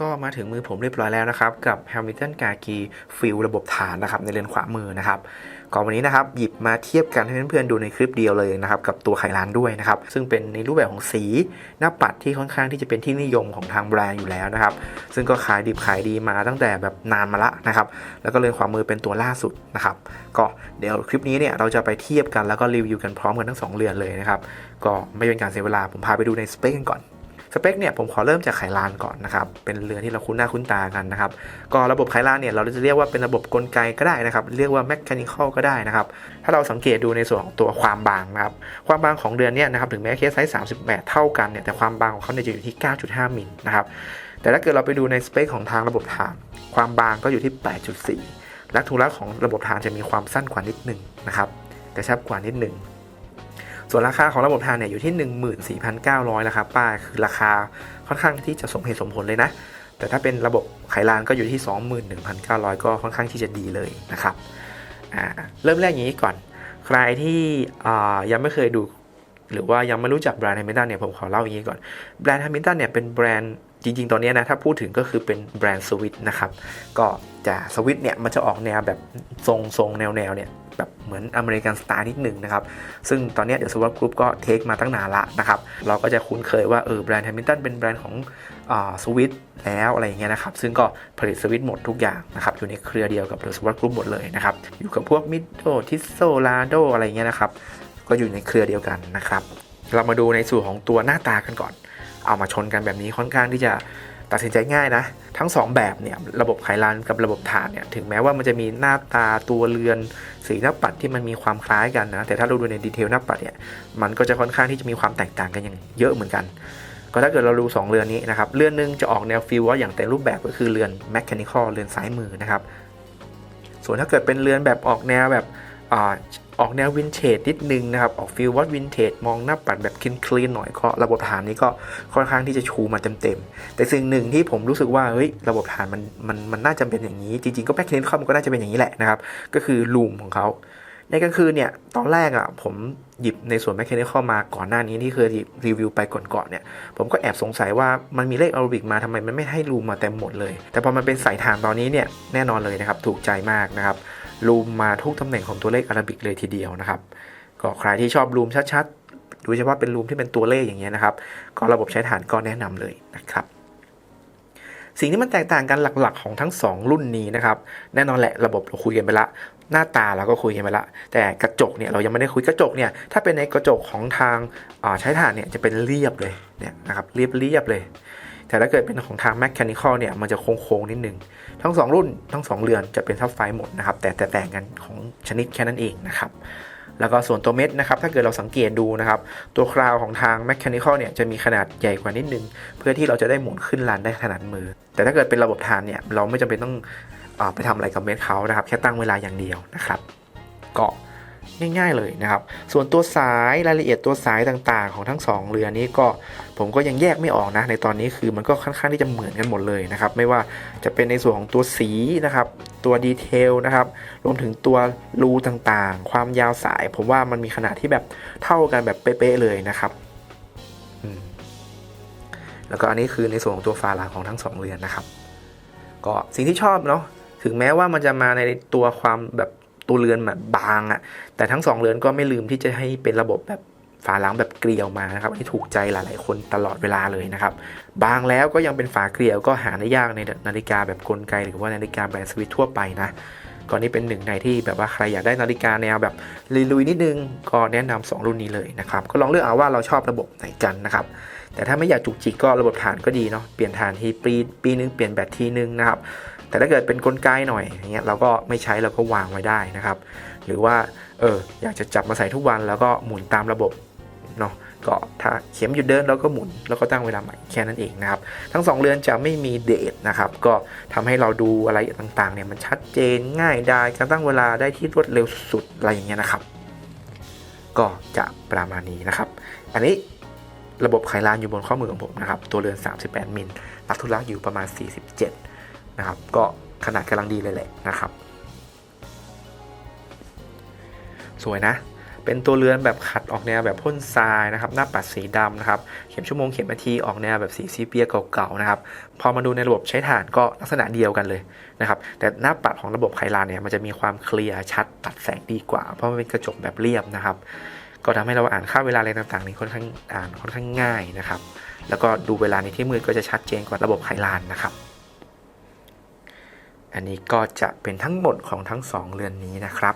ก็มาถึงมือผมเรียบร้อยแล้วนะครับ กับ Hamilton g a g i ฟิลระบบฐานนะครับในเลนขวามือนะครับก่อนวันนี้นะครับหยิบมาเทียบกันให้เพื่อนๆดูในคลิปเดียวเลยนะครับกับตัวไขลานด้วยนะครับซึ่งเป็นในรูปแบบของสีหน้าปัดที่ค่อนข้างที่จะเป็นที่นิยมของทางแบรนด์อยู่แล้วนะครับซึ่งก็ขายดิบขายดีมาตั้งแต่แบบนานมาละนะครับแล้วก็เลนขวามือเป็นตัวล่าสุดนะครับก็เดี๋ยวคลิปนี้เนี่ยเราจะไปเทียบกันแล้วก็รีวิวกันพร้อมกันทั้งสองเรือนเลยนะครับก็ไม่เป็นการเสียเวลาผมพาไปดูในสเปคกันก่อน สเปคเนี่ยผมขอเริ่มจากไขลานก่อนนะครับ เป็นเรือที่เราคุ้นหน้าคุ้นตากันนะครับ ก็ระบบไขลานเนี่ยเราจะเรียกว่าเป็นระบบกลไกก็ได้นะครับ เรียกว่า mechanical ก็ได้นะครับ ถ้าเราสังเกตดูในส่วนของตัวความบางนะครับ ความบางของเรือนเนี่ยนะครับถึงแม้เคสไซส์38เท่ากันเนี่ยแต่ความบางของเขาเนี่ยจะอยู่ที่ 9.5 มิลนะครับ แต่ถ้าเกิดเราไปดูในสเปคของทางระบบฐาน ความบางก็อยู่ที่ 8.4 และทุลักของระบบฐานจะมีความสั้นกว่านิดหนึ่งนะครับกระชับกว่านิดหนึ่ง ส่วนราคาของระบบทานเนี่ยอยู่ที่ 14,900ราคาป้าคือราคาค่อนข้างที่จะสมเหตุสมผลเลยนะ แต่ถ้าเป็นระบบไขลานก็อยู่ที่ 21,900 ก็ค่อนข้างที่จะดีเลยนะครับอ่าเริ่มแรกอย่างนี้ก่อน ใครที่ยังไม่เคยดู หรือว่ายังไม่รู้จักแบรนด์แฮมิลตันเนี่ยผมขอเล่าอย่างนี้ก่อน แบรนด์แฮมิลตันเนี่ยเป็นแบรนด์จริงๆ ตอนนี้นะ ถ้าพูดถึงก็คือเป็นแบรนด์สวิตนะครับ ก็จะสวิตเนี่ย มันจะออกแนวแบบทรงทรงแนวแนวๆเนี่ย แบบเหมือนอเมริกันสไตล์นิดหนึ่งนะครับ ซึ่งตอนนี้เดี๋ยวสวัสด์กรุ๊ปก็เทคมาตั้งนานละนะครับ เราก็จะคุ้นเคยว่าเออแบรนด์แฮมิลตันเป็นแบรนด์ของสวิตแล้วอะไรอย่างเงี้ยนะครับ ซึ่งก็ผลิตสวิตหมดทุกอย่างนะครับ อยู่ในเครือเดียวกับเดอะสวัสด์กรุ๊ปหมดเลยนะครับ อยู่กับพวกมิดโดทิสโซลาโดอะไรอย่างเงี้ยนะครับ ก็อยู่ในเครือเดียวกันนะครับ เรามาดูในส่วนของตัวหน้าตากันก่อน เอามาชนกันแบบนี้ค่อนข้างที่จะ ตัดสินใจง่ายนะ ทั้ง 2 แบบเนี่ยระบบไขลานกับระบบฐานเนี่ยถึงแม้ว่ามันจะมีหน้าตาตัวเรือนสีหน้าปัดที่มันมีความคล้ายกันนะแต่ถ้าเราดูในดีเทลหน้าปัดเนี่ยมันก็จะค่อนข้างที่จะมีความแตกต่างกันอย่างเยอะเหมือนกัน ก็ถ้าเกิดเราดู 2 เรือนนี้นะครับเรือนหนึงจะออกแนวฟิลว่าอย่างแต่รูปแบบก็คือเรือนแมค h a นิคอลเรือนซ้ายมือนะครับส่วนถ้าเกิดเป็นเรือนแบบออกแนวแบบ ออกแนววินเทจนิดนึงนะครับ ออกฟิลว่าวินเทจมองหน้าปัดแบบคลีนคลีนหน่อยก็ระบบฐานนี้ก็ค่อนข้างที่จะชูมาเต็มๆ แต่สิ่งหนึ่งที่ผมรู้สึกว่าเฮ้ยระบบฐานมันมันมันน่าจะเป็นอย่างนี้ จริงๆก็แบ็คเ a นคอมก็น่าจะเป็นอย่างนี้แหละนะครับ ก็คือลูมของเขาในกลางคืนเนี่ยตอนแรกอะผมหยิบในส่วนแมคเคนิคอลมาก่อนหน้านี้ที่เคยรีวิวไปก่อนๆเนี่ย ผมก็แอบสงสัยว่ามันมีเลขอาราบิกมาทำไมมันไม่ให้รูมมาเต็มหมดเลย แต่พอมันเป็นสายฐานตอนนี้เนี่ยแน่นอนเลยนะครับ ถูกใจมากนะครับ รูมมาทุกตำแหน่งของตัวเลขอาราบิกเลยทีเดียวนะครับก็ใครที่ชอบรูมชัดๆโดยเฉพาะเป็นรูมที่เป็นตัวเลขอย่างเงี้ยนะครับ ก็ระบบใช้ฐานก็แนะนำเลยนะครับ สิ่งที่มันแตกต่างกันหลักๆของทั้ง 2 รุ่นนี้นะครับ แน่นอนแหละระบบเราคุยกันไปละ หน้าตาเราก็คุยกันไปละ แต่กระจกเนี่ยเรายังไม่ได้คุยกระจกเนี่ยถ้าเป็นในกระจกของทางใช้ถ่านเนี่ยจะเป็นเรียบเลยเนี่ยนะครับเรียบเรียบเลย แต่ถ้าเกิดเป็นของทาง Mechanical เนี่ยมันจะโค้งๆนิดนึง ทั้ง 2 รุ่นทั้ง 2 เรือนจะเป็นทับไฟหมดนะครับแต่แต่แต่งกันของชนิดแค่นั้นเองนะครับแล้วก็ส่วนตัวเม็ดนะครับถ้าเกิดเราสังเกตดูนะครับ ตัวคราวของทาง Mechanical เนี่ยจะมีขนาดใหญ่กว่านิดนึง เพื่อที่เราจะได้หมุนขึ้นลานได้ถนัดมือ แต่ถ้าเกิดเป็นระบบทานเนี่ยเราไม่จำเป็นต้องอไปทำอะไรกับเม็ดเขานะครับ แค่ตั้งเวลาอย่างเดียวนะครับ ก็ ง่าย ๆ เลยนะครับ ส่วนตัวสายรายละเอียดตัวสายต่างๆ ของทั้งสองเรือนี้ก็ผมก็ยังแยกไม่ออกนะ ในตอนนี้คือมันก็ค่อนข้างที่จะเหมือนกันหมดเลยนะครับ ไม่ว่าจะเป็นในส่วนของตัวสีนะครับ ตัวดีเทลนะครับ รวมถึงตัวรูต่างๆ ความยาวสาย ผมว่ามันมีขนาดที่แบบเท่ากันแบบเป๊ะๆเลยนะครับแล้วก็อันนี้คือในส่วนของตัวฝาหลังของทั้งสองเรือนนะครับ ก็สิ่งที่ชอบเนาะถึงแม้ว่ามันจะมาในตัวความแบบ ตัวเรือนแบบบางอะแต่ทั้งสองเรือนก็ไม่ลืมที่จะให้เป็นระบบแบบฝาหลังแบบเกลียวมานะครับที่ถูกใจหลายๆคนตลอดเวลาเลยนะครับ บางแล้วก็ยังเป็นฝาเกลียวก็หาได้ยากในนาฬิกาแบบกลไก หรือว่านาฬิกาแบรนด์สวิตทั่วไปนะก็นี่เป็นหนึ่งในที่แบบว่าใครอยากได้นาฬิกาแนวแบบลุยๆนิดนึงก็แนะนำสองรุ่นนี้เลยนะครับ ก็ลองเลือกเอาว่าเราชอบระบบไหนกันนะครับ แต่ถ้าไม่อยากจุกจิกก็ระบบฐานก็ดีเนาะเปลี่ยนฐานทีปีปีนึงเปลี่ยนแบตทีนึงนะครับ แต่ถ้าเกิดเป็นกลไกหน่อยอย่างเงี้ยเราก็ไม่ใช้เราก็วางไว้ได้นะครับ หรือว่าเอออยากจะจับมาใส่ทุกวันแล้วก็หมุนตามระบบเนาะก็ถ้าเข็มหยุดเดินเราก็หมุนแล้วก็ตั้งเวลาใหม่แค่นั้นเองนะครับ ทั้งสองเรือนจะไม่มีเดทนะครับ ก็ทำให้เราดูอะไรต่างๆเนี่ยมันชัดเจนง่ายได้การตั้งเวลาได้ที่รวดเร็วสุดอะไรอย่างเงี้ยนะครับ ก็จะประมาณนี้นะครับ อันนี้ระบบไขลานอยู่บนข้อมือของผมนะครับ ตัวเรือน 38 มิลลักทุลักอยู่ประมาณ 47 นะครับ ก็ขนาดกำลังดีเลยแหละนะครับ สวยนะ เป็นตัวเรือนแบบขัดออกแนวแบบพ่นทรายนะครับ หน้าปัดสีดำนะครับ เข็มชั่วโมงเข็มนาทีออกแนวแบบสีซีเปียเก่าๆนะครับ พอมาดูในระบบใช้ถ่านก็ลักษณะเดียวกันเลยนะครับ แต่หน้าปัดของระบบไคลานเนี่ยมันจะมีความเคลียร์ชัดตัดแสงดีกว่า เพราะมันเป็นกระจกแบบเรียบนะครับก็ทำให้เราอ่านค่าเวลาอะไรต่างๆ นี้ค่อนข้างอ่านค่อนข้างง่ายนะครับ แล้วก็ดูเวลาในที่มืดก็จะชัดเจนกว่าระบบไคลานนะครับ อันนี้ก็จะเป็นทั้งหมดของทั้งสองเรือนนี้นะครับ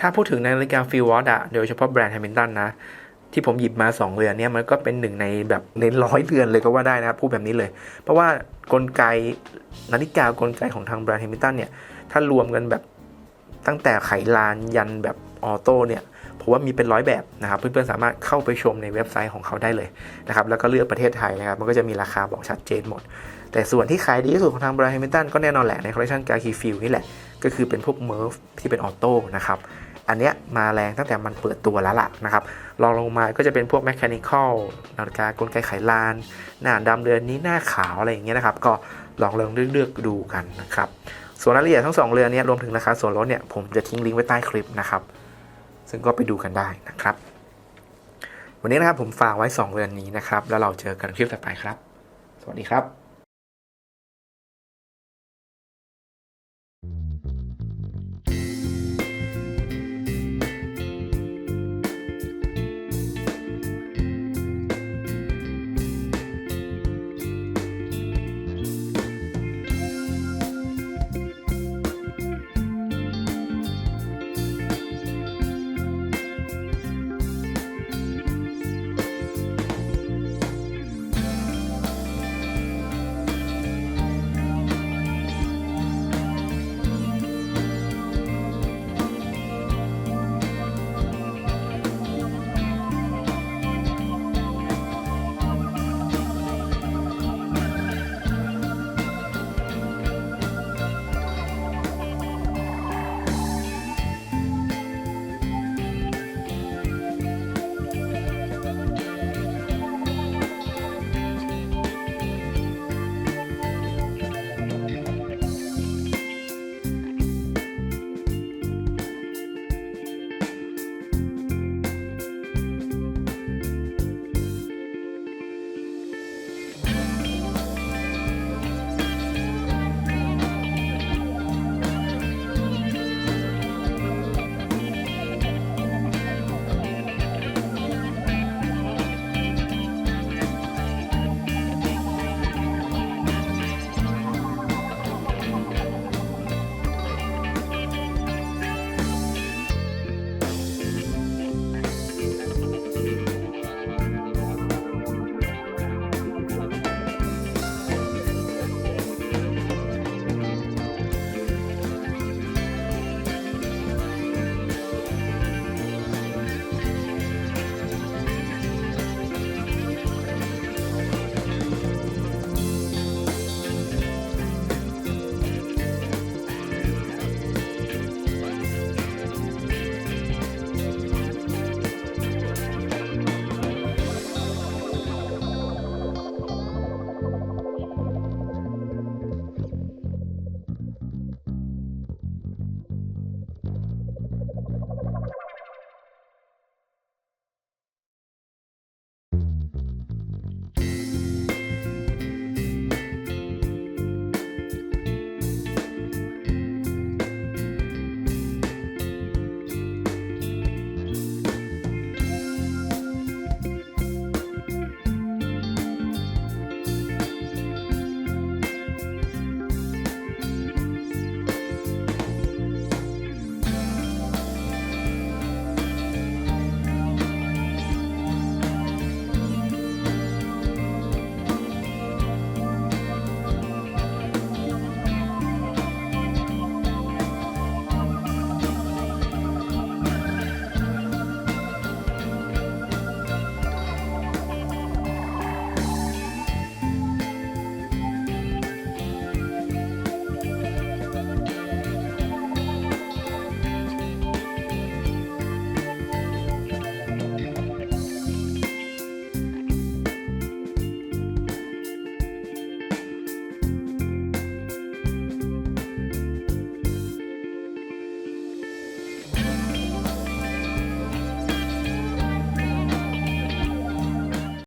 ถ้าพูดถึงนาฬิกาฟิลวอตอะโดยเฉพาะแบรนด์แฮมิลตันนะ ที่ผมหยิบมา 2 เรือนเนี่ยมันก็เป็นหนึ่งในแบบในร้อยเรือนเลยก็ว่าได้นะครับ พูดแบบนี้เลย เพราะว่ากลไกนาฬิกากลไกของทางแบรนด์แฮมิลตันเนี่ย ถ้ารวมกันแบบตั้งแต่ไขลานยันแบบ ออโต้เนี่ยผมว่ามีเป็นร้อยแบบนะครับเพื่อนๆสามารถเข้าไปชมในเว็บไซต์ของเขาได้เลยนะครับแล้วก็เลือกประเทศไทยนะครับมันก็จะมีราคาบอกชัดเจนหมด แต่ส่วนที่ขายดีที่สุดของทางแบรนด์แฮมิลตันก็แน่นอนแหละในคอลเลคชันกาคีฟิลนี่แหละก็คือเป็นพวกเมิร์ฟที่เป็นออโต้นะครับอันเนี้ยมาแรงตั้งแต่มันเปิดตัวแล้วล่ะนะครับรองลงมาก็จะเป็นพวกแมช h นิคอลนาฬิกากลไกไขลาน หน้าดำเรือนนี้หน้าขาวอะไรอย่างเงี้ยนะครับ ก็ลองเลือกเลือกดูกันนะครับส่วนรายละเอียดทั้งสองเรือนเนี้รวมถึงราคาส่วนลดเนี่ยผมจะทิ้งลิงก์ไว้ใต้คลิปนะครับ ซึ่งก็ไปดูกันได้นะครับ วันนี้นะครับผมฝากไว้ 2 เรือนนี้นะครับ แล้วเราเจอกันคลิปต่อไปครับ สวัสดีครับ